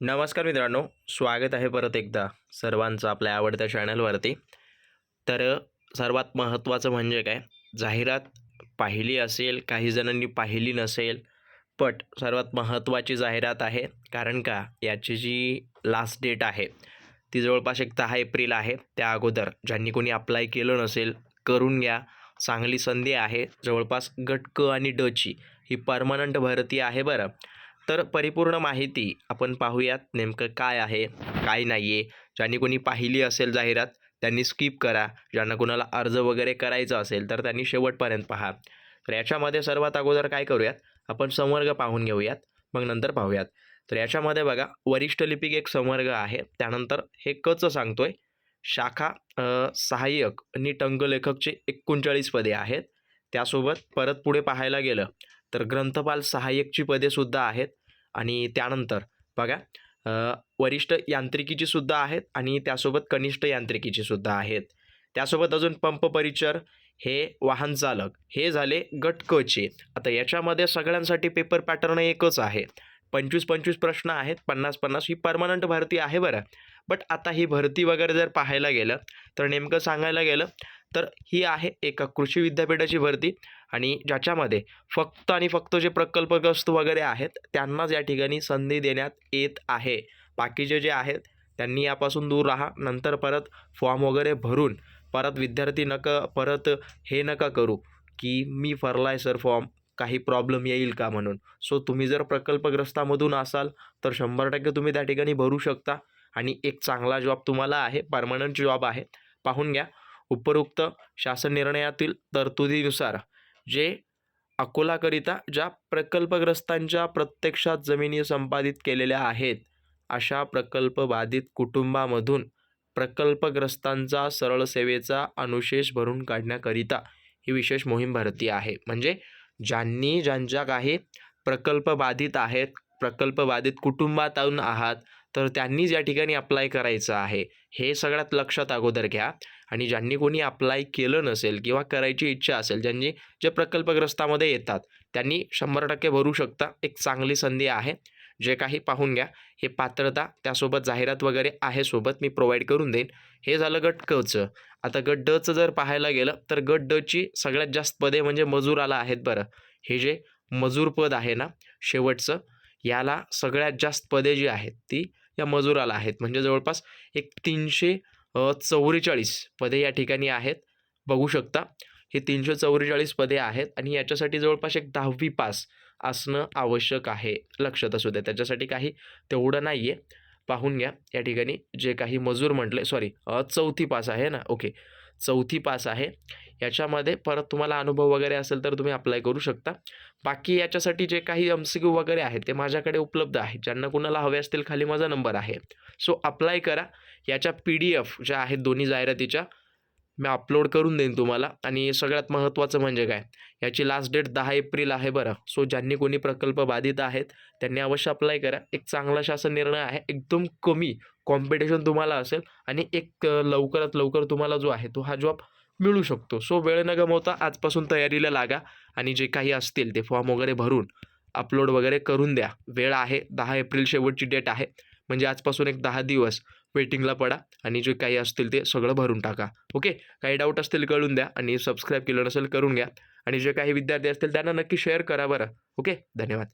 नमस्कार मित्रांनो स्वागत आहे परत एकदा सर्वांचं आपल्या आवडत्या चॅनलवरती तर सर्वात महत्त्वाचं म्हणजे काय? जाहिरात पाहिली असेल काही जणांनी पाहिली नसेल बट सर्वात महत्त्वाची जाहिरात आहे. कारण का? याची जी लास्ट डेट आहे ती जवळपास एक दहा एप्रिल आहे. त्या अगोदर ज्यांनी कोणी अप्लाय केलं नसेल करून घ्या. चांगली संधी आहे. जवळपास गटक आणि डची ही परमनंट भरती आहे बरं. तर परिपूर्ण माहिती आपण पाहूयात नेमकं काय आहे काय नाही आहे ज्यांनी कोणी पाहिली असेल जाहिरात त्यांनी स्किप करा. ज्यांना कोणाला अर्ज वगैरे करायचा असेल तर त्यांनी शेवटपर्यंत पहा. तर याच्यामध्ये सर्वात अगोदर काय करूयात? आपण संवर्ग पाहून घेऊयात. मग नंतर पाहूयात. तर याच्यामध्ये बघा वरिष्ठ लिपिक एक संवर्ग आहे. त्यानंतर हे कचं सांगतोय. शाखा सहाय्यक आणि टंकलेखकचे एकोणचाळीस पदे आहेत. त्यासोबत परत पुढे पाहायला गेलं तर ग्रंथपाल सहाय्यकची पदे सुद्धा आहेत. आणि त्यानंतर बघा वरिष्ठ यांत्रिकीची सुद्धा आहेत आणि त्यासोबत कनिष्ठ यांत्रिकीची सुद्धा आहेत. त्यासोबत अजून पंप परिचर हे वाहन चालक हे झाले गट क चे आता याच्यामध्ये सगळ्यांसाठी पेपर पॅटर्न एकच आहे. पंचवीस पंचवीस प्रश्न आहेत पन्नास पन्नास ही परमनंट भरती आहे बरं. बट आता ही भरती वगैरे जर पाहायला गेलं तर नेमकं सांगायला गेलं तर ही आहे एका कृषी विद्यापीठाची भरती आणि ज्याच्यामध्ये फक्त आणि फक्त जे प्रकल्पग्रस्त वगैरे आहेत त्यांनाच या ठिकाणी संधी देण्यात येत आहे. बाकीचे जे आहेत त्यांनी यापासून दूर राहा नंतर परत फॉर्म वगैरे भरून परत विद्यार्थी नका परत हे नका करू की मी भरलाय सर फॉर्म काही प्रॉब्लेम येईल का म्हणून. सो तुम्ही जर प्रकल्पग्रस्तामधून असाल तर शंभर टक्के तुम्ही त्या ठिकाणी भरू शकता आणि एक चांगला जॉब तुम्हाला आहे परमनंट जॉब आहे. पाहून घ्या. उपरोक्त शासन निर्णयातील तरतुदीनुसार जे अकोलाकरिता ज्या प्रकल्पग्रस्तांच्या प्रत्यक्षात जमिनी संपादित केलेल्या आहेत अशा प्रकल्प बाधित कुटुंबामधून प्रकल्पग्रस्तांचा सरळ सेवेचा अनुशेष भरून काढण्याकरिता ही विशेष मोहीम भरती आहे. म्हणजे ज्यांनी ज्यांच्या काही प्रकल्प बाधित आहेत प्रकल्प बाधित कुटुंबातून आहात तर त्यांनीच या ठिकाणी अप्लाय करायचं आहे हे सगळ्यात लक्षात अगोदर घ्या. आणि ज्यांनी कोणी अप्लाय केलं नसेल किंवा करायची इच्छा असेल ज्यांनी जे प्रकल्पग्रस्तामध्ये येतात त्यांनी शंभर टक्के भरू शकता. एक चांगली संधी आहे. जे काही पाहून घ्या. हे पात्रता त्यासोबत जाहिरात वगैरे आहे सोबत मी प्रोव्हाइड करून देईन. हे झालं गट कचं आता गट डचं जर पाहायला गेलं तर गट डची सगळ्यात जास्त पदे म्हणजे मजुराला आहेत बरं. हे जे मजूर पद आहे ना शेवटचं याला सगळ्यात जास्त पदे जी आहेत ती या मजुराला आहेत. म्हणजे जवळपास एक तीनशे चौवेचाळीस पदे या ठिकाणी आहेत. बघू शकता हे तीनशे चौवेचाळीस पदे आहेत आणि याच्यासाठी जवळपास एक दहावी पास असणं आवश्यक आहे. लक्षात असू द्या त्याच्यासाठी काही तेवढं नाही आहे पाहून घ्या या ठिकाणी जे काही मजूर म्हटले सॉरी चौथी पास आहे ना? ओके चौथी पास आहे. याच्यामध्ये परत तुम्हाला अनुभव वगैरे असेल तर तुम्ही अप्लाय करू शकता. बाकी याच्यासाठी जे काही एम सी क्यू वगैरे आहेत ते माझ्याकडे उपलब्ध आहेत. ज्यांना कुणाला हवे असतील खाली माझा नंबर आहे. सो अप्लाय करा. याच्या पी डी एफ ज्या आहेत दोन्ही जाहिरातीच्या मी अपलोड करून देईन तुम्हाला. आणि सगळ्यात महत्त्वाचं म्हणजे काय? याची लास्ट डेट दहा एप्रिल आहे बरं. सो ज्यांनी कोणी प्रकल्प बाधित आहेत त्यांनी अवश्य अप्लाय करा. एक चांगला शासन निर्णय आहे. एकदम कमी कॉम्पिटिशन तुम्हाला असेल. आणि एक लवकरात लवकर तुम्हाला जो आहे तो हा जॉब मिळू शकतो. सो वेळ न गमवता आजपासून तयारीला लागा आणि जे काही असतील ते फॉर्म वगैरे भरून अपलोड वगैरे करून द्या. वेळ आहे दहा एप्रिल शेवटची डेट आहे. म्हणजे आजपासून एक दहा दिवस वेटिंगला पडा आणि जे काही असतील ते सगळं भरून टाका. ओके काही डाऊट असतील कळून द्या आणि सबस्क्राईब केलं नसेल करून घ्या. आणि जे काही विद्यार्थी असतील त्यांना नक्की शेअर करा बरं. ओके धन्यवाद.